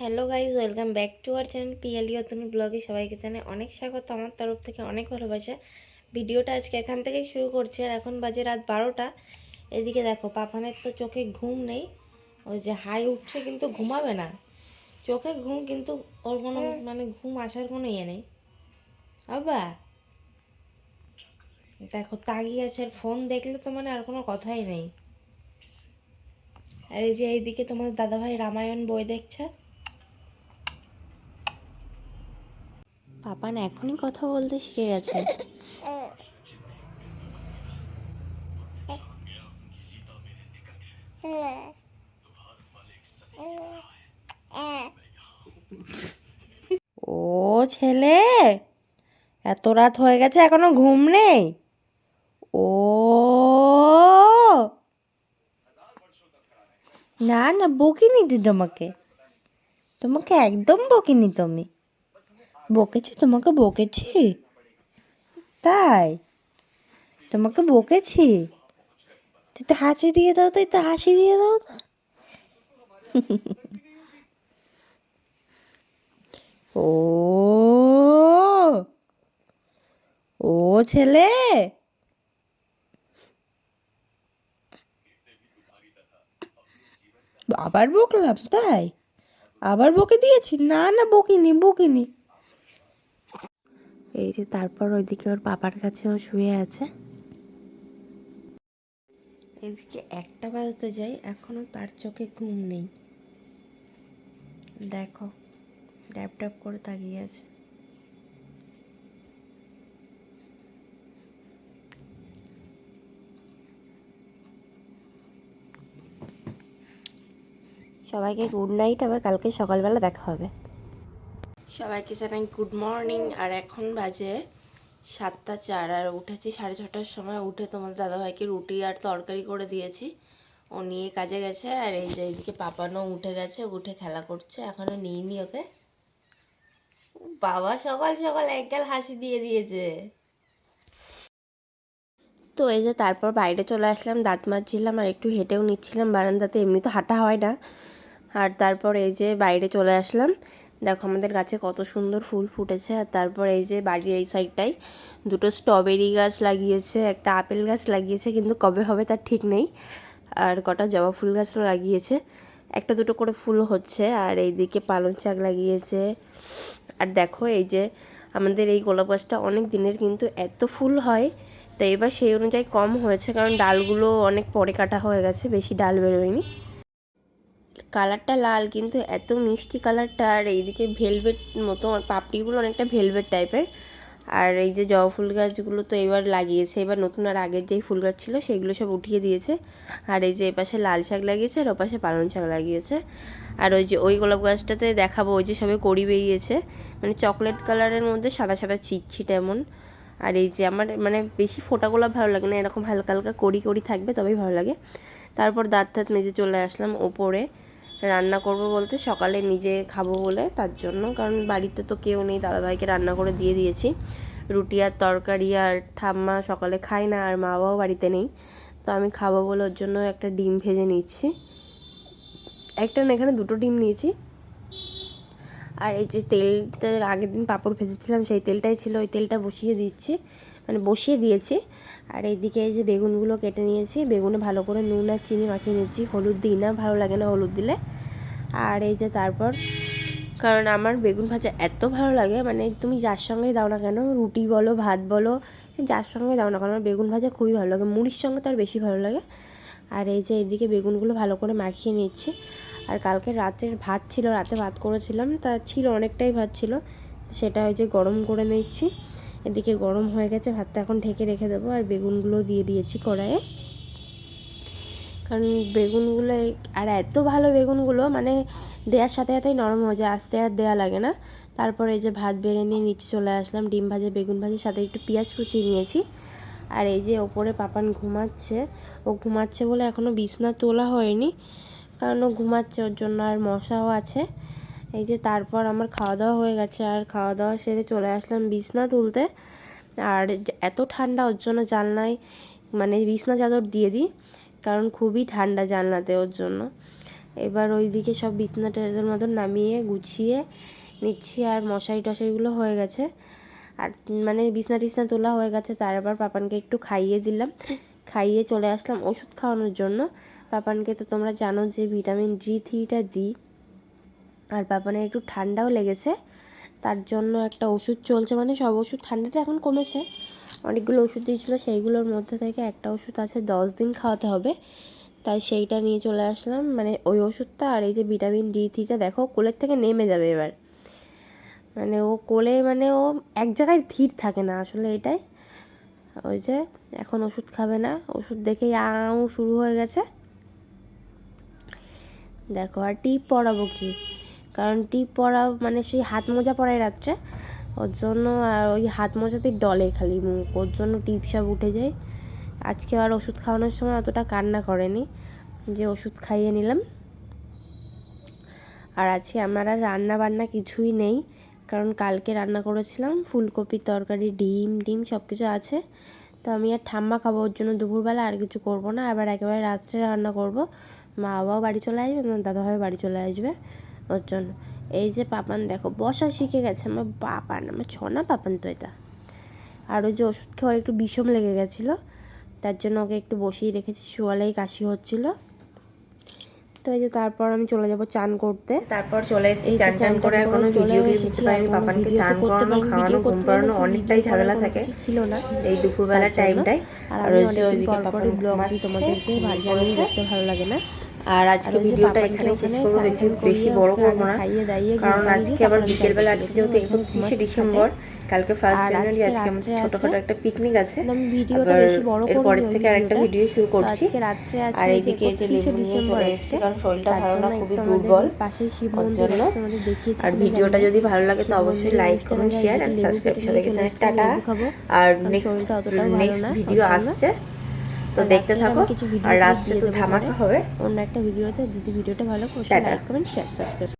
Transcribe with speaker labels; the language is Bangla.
Speaker 1: Hello guys welcome back to our channel পিএলই তুমি ব্লগে সবাইকে জানাই অনেক স্বাগত আমার তরফ থেকে অনেক ভালোবাসা। ভিডিওটা আজকে এখান থেকেই শুরু করছি আর এখন বাজে রাত বারোটা। এদিকে দেখো পাপানের তো চোখে ঘুম নেই। ওই যে হাই উঠছে কিন্তু ঘুমাবে না। চোখে ঘুম কিন্তু ওর কোনো মানে ঘুম আসার কোনো ইয়ে নেই। বাবা দেখো তাগিয়ে আছে আর ফোন দেখলে তো মানে আর কোনো কথাই নেই। আর এই যে এইদিকে তোমার দাদাভাই রামায়ণ বই দেখছে। পাপান এখনই কথা বলতে শিখে গেছে। ও ছেলে, এত রাত হয়ে গেছে, এখনও ঘুম নেই? ও। না না, বকিনি দি তোমাকে। তোমাকে একদম বকিনি তুমি। বকেছি? তোমাকে বকেছি? তাই? তোমাকে বকেছি? তো হাসি দিয়ে দাও তো একটু হাসি দিয়ে দাও তো। ও ও ছেলে? আবার বকলাম, তাই? আবার বকে দিয়েছি? না না, বকিনি বকিনি। এই যে তারপর ওইদিকে ওর বাবার কাছেও শুয়ে আছে। এদিকে একটা বাজতে যাই এখনও তার চোখে ঘুম নেই। দেখো ড্যাপ ড্যাপ করে তাকিয়ে আছে। সবাইকে গুড নাইট আবার কালকে সকালবেলা দেখা হবে। সবাইকে জানাই গুড মর্নিং আর এখন বাজে সাতটা চার, আর উঠেছি সাড়ে ছটার সময়। উঠে তোমাদের দাদাভাইকে রুটি আর তরকারি করে দিয়েছি। ও নিয়ে কাজে গেছে, আর এই যে এইদিকে পাপানো উঠে গেছে উঠে খেলা করছে। এখনও নিইনি ওকে। বাবা সকাল সকাল একগাল হাসি দিয়ে দিয়েছে। তো এই যে তারপর বাইরে চলে আসলাম, দাঁত মাজছিলাম, আর একটু হেঁটেও নিচ্ছিলাম, বারান্দাতে। এমনি তো হাঁটা হয় না। আর তারপর এই যে বাইরে চলে আসলাম। দেখো আমাদের গাছে কত সুন্দর ফুল ফুটেছে, আর তারপর এই যে বাড়ির এই সাইডটাই দুটো স্ট্রবেরি গাছ লাগিয়েছে, একটা আপেল গাছ লাগিয়েছে, কিন্তু কবে হবে তার ঠিক নেই, আর কটা জবা ফুল গাছও লাগিয়েছে, একটা দুটো করে ফুল হচ্ছে, আর এইদিকে পালং শাক লাগিয়েছে, আর দেখো এই যে আমাদের এই গোলাপ গাছটা অনেক দিনের কিন্তু এত ফুল হয়, তো এবার সেই অনুযায়ী কম হয়েছে, কারণ ডালগুলো অনেক পরে কাটা হয়ে গেছে, বেশি ডাল বেরোয়নি। কালারটা লাল, কিন্তু এত মিষ্টি কালারটা, আর এইদিকে ভেলভেট মতো পাপড়িগুলো অনেকটা ভেলভেট টাইপের। আর এই যে জবা ফুল গাছগুলো তো এবার লাগিয়েছে, এবার নতুন আর আগের যেই ফুল গাছ ছিল সেগুলো সব উঠিয়ে দিয়েছে। আর এই যে এপাশে লাল শাক লাগিয়েছে, আর ওপাশে পালং শাক লাগিয়েছে। আর ওই যে ওই গোলাপ গাছটাতে দেখাবো, ওই যে সবে কড়ি বেরিয়েছে। মানে চকলেট কালারের মধ্যে সাদা সাদা চিটচিট এমন। আর এই যে আমার মানে বেশি ফোটা গোলাপ ভালো লাগে না, এরকম হালকা হালকা কড়ি কড়ি থাকবে তবেই ভালো লাগে। তারপর দাঁত দাঁত মেজে চলে আসলাম ওপরে। রান্না করব বলতে সকালে নিজে খাব বলে তার জন্য। কারণ বাড়িতে তো কেউ নেই, দাদাভাইকে রান্না করে দিয়ে দিয়েছি। রুটি আর তরকারি আর ঠাম্মা সকালে খায় না আর মা বাবাও বাড়িতে নেই। তো আমি খাব বলে ওর জন্য একটা ডিম ভেজে নিচ্ছি। একটা না এখানে দুটো ডিম নিয়েছি। আর এই যে তেলটা আগের দিন পাঁপড় ভেজেছিলাম, সেই তেলটাই ছিল, ওই তেলটা বসিয়ে দিচ্ছি মানে বসিয়ে দিয়েছি। আর এইদিকে এই যে বেগুনগুলো কেটে নিয়েছি, বেগুনে ভালো করে নুন আর চিনি মাখিয়ে নিয়েছি। হলুদ দিই না, ভালো লাগে না হলুদ দিলে। আর এই যে তারপর, কারণ আমার বেগুন ভাজা এত ভালো লাগে মানে তুমি যার সঙ্গেই দাও না কেন, রুটি বলো, ভাত বলো যার সঙ্গে দাও না কেন, আমার বেগুন ভাজা খুবই ভালো লাগে, মুড়ির সঙ্গে তার বেশি ভালো লাগে। আর এই যে এইদিকে বেগুনগুলো ভালো করে মাখিয়ে নিচ্ছি আর কালকে রাতের ভাত ছিল, রাতে ভাত করেছিলাম, তা ছিল অনেকটাই ভাত ছিল, সেটা ওই যে গরম করে নিচ্ছি। এদিকে গরম হয়ে গেছে, ভাতটা এখন ঢেকে রেখে দেবো, আর বেগুনগুলো দিয়ে দিয়েছি কড়াইয়ে। কারণ বেগুনগুলো আর এত ভালো বেগুনগুলো মানে দেওয়ার সাথে সাথেই নরম হয়ে যায়, আস্তে আর দেওয়া লাগে না। তারপরে এই যে ভাত বেড়ে নিয়ে নিচে চলে আসলাম, ডিম ভাজা, বেগুন ভাজার সাথে একটু পেঁয়াজ কুচিয়ে নিয়েছি। আর এই যে ওপরে পাপান ঘুমাচ্ছে, ও ঘুমাচ্ছে বলে এখনও বিছনা তোলা হয়নি। কারণ ও ঘুমাচ্ছে, ওর জন্য আর মশাও আছে। এই যে তারপর আমার খাওয়া দাওয়া হয়ে গেছে, আর খাওয়া দাওয়া সেরে চলে আসলাম বিছনা তুলতে। আর এত ঠান্ডা, ওর জন্য জানলায় মানে বিছনা চাদর দিয়ে দিই, কারণ খুবই ঠান্ডা জানলাতে ওর জন্য। এবার ওইদিকে সব বিছনা টেদের মতন নামিয়ে, গুছিয়ে নিচ্ছি, আর মশারি টশারিগুলো হয়ে গেছে। আর মানে বিছনা টিছনা তোলা হয়ে গেছে তারপর পাপানকে একটু খাইয়ে দিলাম। খাইয়ে চলে আসলাম ওষুধ খাওয়ানোর জন্য। পাপানকে তো তোমরা জানো যে ভিটামিন জি থ্রিটা দিই। আর পাপানের একটু ঠান্ডাও লেগেছে। তার জন্য একটা ওষুধ চলছে। মানে সব ওষুধ ঠান্ডাটা এখন কমেছে। অনেকগুলো ওষুধ দিয়েছিলো। সেইগুলোর মধ্যে থেকে একটা ওষুধ আছে, দশ দিন খাওয়াতে হবে। তাই সেইটা নিয়ে চলে আসলাম। মানে ওই ওষুধটা আর এই যে ভিটামিন ডি থ্রিটা দেখো, কোলের থেকে নেমে যাবে এবার। মানে ও কোলে মানে ও এক জায়গায় ধীর থাকে না আসলে এটাই। ওই যে এখন ওষুধ খাবে না। ওষুধ দেখেই আউ শুরু হয়ে গেছে। দেখো, আর টিপ পরাবো কি? কারণ টিপ পরা মানে সেই হাত মোজা পরাই রাত্রে। ওর জন্য, আর ওই হাত মোজাতেই ডলে খালি মুখ। ওর জন্য টিপ সব উঠে যায়। আজকে আর ওষুধ খাওয়ানোর সময় অতটা কান্না করেনি। যে ওষুধ খাইয়ে নিলাম। আর আজকে আমার আর রান্না বান্না কিছুই নেই। কারণ কালকে রান্না করেছিলাম, ফুলকপির তরকারি, ডিম ডিম সব কিছু আছে। তো আমি আর ঠাম্মা খাব, ওর জন্য দুপুরবেলা আর কিছু করব না। আবার একেবারে রাত্রে রান্না করব। মা বাবাও বাড়ি চলে আসবে আমার দাদাভাই বাড়ি চলে আসবে। ওর জন্য। এই যে পাপান দেখো বসা শিখে গেছে। আমার পাপান আমার ছনা পাপান তো এটা। আর ওই যে ওষুধ খাওয়ার একটু বিষম লেগে গেছিল। তার জন্য ওকে একটু বসিয়ে রেখেছি শোয়ালেই কাশি হচ্ছিল। তো এই যে তারপর আমি চলে যাব চান করতে।
Speaker 2: তারপর চলে এসেছি চান টান করে
Speaker 1: চলে
Speaker 2: ভিডিও দিতে পারিনি। পাপানকে চান করানো খাওয়ানো ঘুম পাড়ানো অনেকটাই ঝামেলা থাকে।
Speaker 1: ছিল না।
Speaker 2: এই দুপুরবেলার টাইমটাই
Speaker 1: আর
Speaker 2: ওই যে ওইদিকে
Speaker 1: পর
Speaker 2: পাপান
Speaker 1: ব্লগ তোমাদেরকে ভালো জানি দেখতে ভালো লাগে না।
Speaker 2: আর আজকে ভিডিওটা এখানে শেষ করব বেশি বেশি বড় করব না। কারণ আজকে আবার বিকেলবেলা আজকে যেহেতু একত্রিশে ডিসেম্বর কালকে ফার্স্ট জানুয়ারি
Speaker 1: আজকে
Speaker 2: আমাদের ছোটখাটো একটা পিকনিক আছে।
Speaker 1: ভিডিওটা বেশি বড়
Speaker 2: এর পরের থেকে আরেকটা ভিডিও শুরু করছি।
Speaker 1: আজকে আছে
Speaker 2: আর এইদিকে এই যে
Speaker 1: 31শে
Speaker 2: লেবু নিয়ে চলে। এসেছি কারণ শরীরটা ভালো না খুবই দুর্বল।
Speaker 1: পাশেই শিব মন্দির। দেখিয়েছি
Speaker 2: আর ভিডিওটা যদি ভালো লাগে তো অবশ্যই like comment share and subscribe সবাইকে টাটা। আর নেক্সট নেক্সট ভিডিও আসছে। তো দেখতে থাকো
Speaker 1: কিছু ভিডিও
Speaker 2: আর রাত্রে তো ধামাকা হবে।
Speaker 1: অন্য একটা ভিডিওতে যদি ভিডিওটা ভালো
Speaker 2: লাগে।
Speaker 1: Like comment share subscribe